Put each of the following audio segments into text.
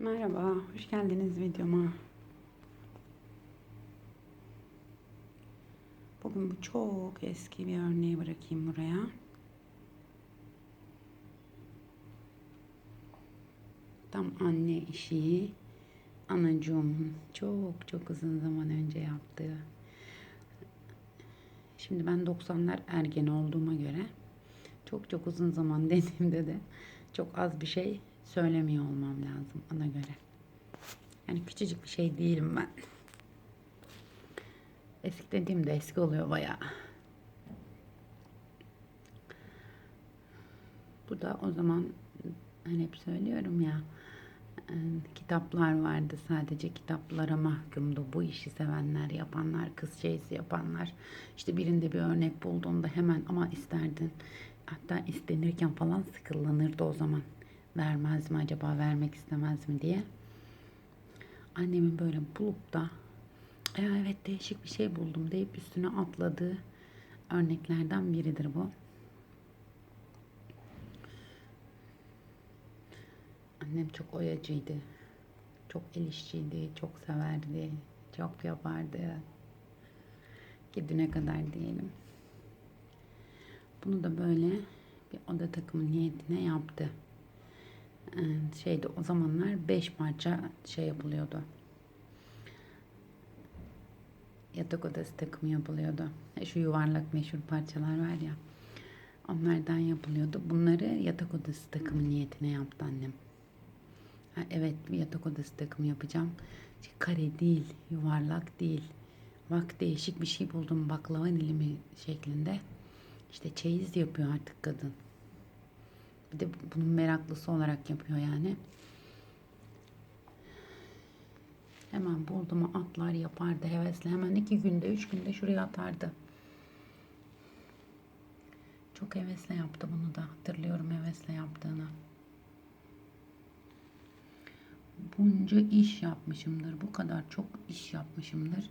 Merhaba, hoş geldiniz videoma. Bugün bu çok eski bir örneği bırakayım buraya. Tam anne işi, anacığımın çok çok uzun zaman önce yaptığı. Şimdi ben 90'lar ergen olduğuma göre çok çok uzun zaman dediğimde de çok az bir şey söylemiyor olmam lazım ona göre. Yani küçücük bir şey değilim ben. Eski dediğimde eski oluyor bayağı. Bu da o zaman hani hep söylüyorum ya e, kitaplar vardı sadece kitaplara mahkumdu bu işi sevenler yapanlar kız şeysi yapanlar işte birinde bir örnek bulduğunda hemen ama isterdin hatta istenirken falan sıkıllanırdı o zaman vermez mi acaba vermek istemez mi diye annemin böyle bulup da "Ya evet değişik bir şey buldum deyip üstüne atladığı örneklerden biridir bu. Annem çok oyacıydı. Çok el işçiydi, çok severdi, çok yapardı. Gidine kadar diyelim. Bunu da böyle bir oda takımı niyetine yaptı. Ee, şeyde o zamanlar beş parça şey yapılıyordu. Yatak odası takımı yapılıyordu. E, Şu yuvarlak meşhur parçalar var ya. Onlardan yapılıyordu. Bunları yatak odası takımı niyetine yaptı annem. Ha, evet yatak odası takımı yapacağım. İşte kare değil, yuvarlak değil. Bak değişik bir şey buldum baklava dilimi şeklinde. İşte çeyiz yapıyor artık kadın. Bir de bunun meraklısı olarak yapıyor yani. Hemen buldu mu atlar yapardı hevesle. Hemen iki günde, üç günde şuraya atardı. Çok hevesle yaptı bunu da. Hatırlıyorum hevesle yaptığını. Bunca iş yapmışımdır. Bu kadar çok iş yapmışımdır.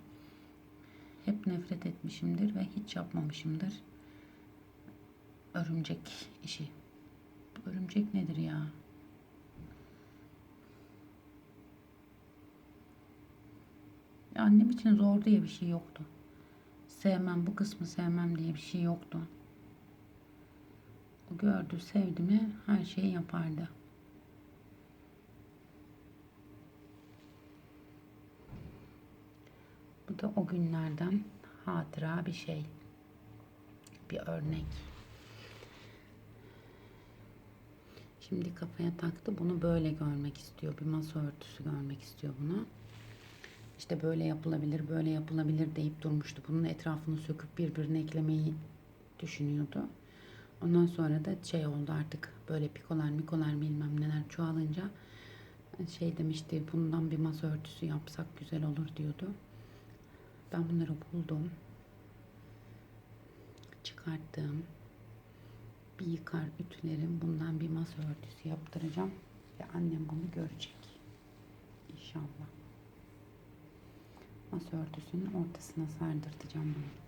Hep nefret etmişimdir ve hiç yapmamışımdır. Örümcek işi. Bu örümcek nedir ya? Ya Annem için zor diye bir şey yoktu. Sevmem bu kısmı sevmem diye bir şey yoktu. O gördü sevdi mi her şeyi yapardı. Bu da o günlerden hatıra bir şey. Bir örnek. Şimdi kafaya taktı. Bunu böyle görmek istiyor. Bir masa örtüsü görmek istiyor bunu. İşte böyle yapılabilir, böyle yapılabilir deyip durmuştu. Bunun etrafını söküp birbirine eklemeyi düşünüyordu. Ondan sonra da şey oldu artık böyle pikolar mikolar bilmem neler çoğalınca şey demişti bundan bir masa örtüsü yapsak güzel olur diyordu. Ben bunları buldum. Çıkarttım. Bir yıkar ütülerim. Bundan bir masa örtüsü yaptıracağım. Ve annem bunu görecek. İnşallah. Masa örtüsünün ortasına sardırtacağım bunu.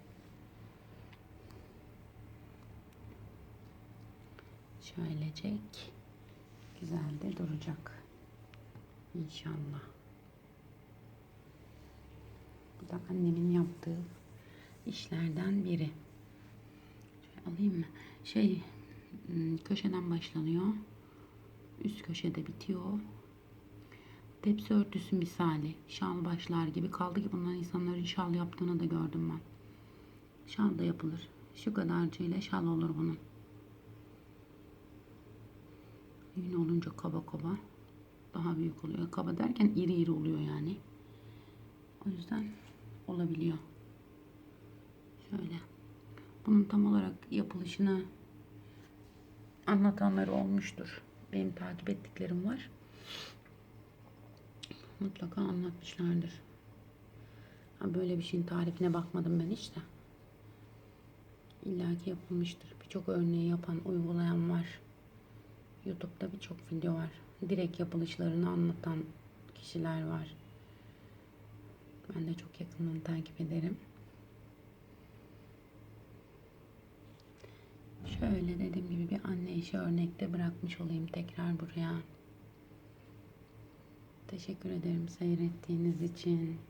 Şöylecek. Güzel de duracak. İnşallah. Bu da annemin yaptığı işlerden biri. Şöyle alayım mı? Şey köşeden başlanıyor. Üst köşede bitiyor. Tepsi örtüsü misali. Şal başlar gibi kaldı ki bundan insanların şal yaptığını da gördüm ben. Şal da yapılır. Şu kadarcıyla şal olur bunun. Yün olunca kaba kaba daha büyük oluyor. Kaba derken iri iri oluyor yani. O yüzden olabiliyor. Şöyle. Bunun tam olarak yapılışını anlatanları olmuştur. Benim takip ettiklerim var. Mutlaka anlatmışlardır. Ha, böyle bir şeyin tarifine bakmadım ben hiç de. İlla ki yapılmıştır. Birçok örneği yapan, uygulayan var. YouTube'da birçok video var. Direkt yapılışlarını anlatan kişiler var. Ben de çok yakından takip ederim. Şöyle dediğim işi örnekte bırakmış olayım tekrar buraya. Teşekkür ederim seyrettiğiniz için.